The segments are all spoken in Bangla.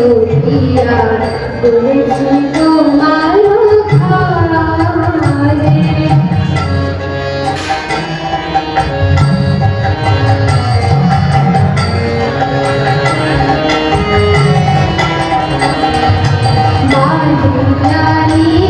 সখিয়া করেছি তোমার ঘরে বাদুড়ানি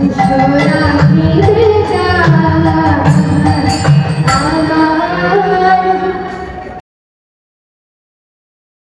So you.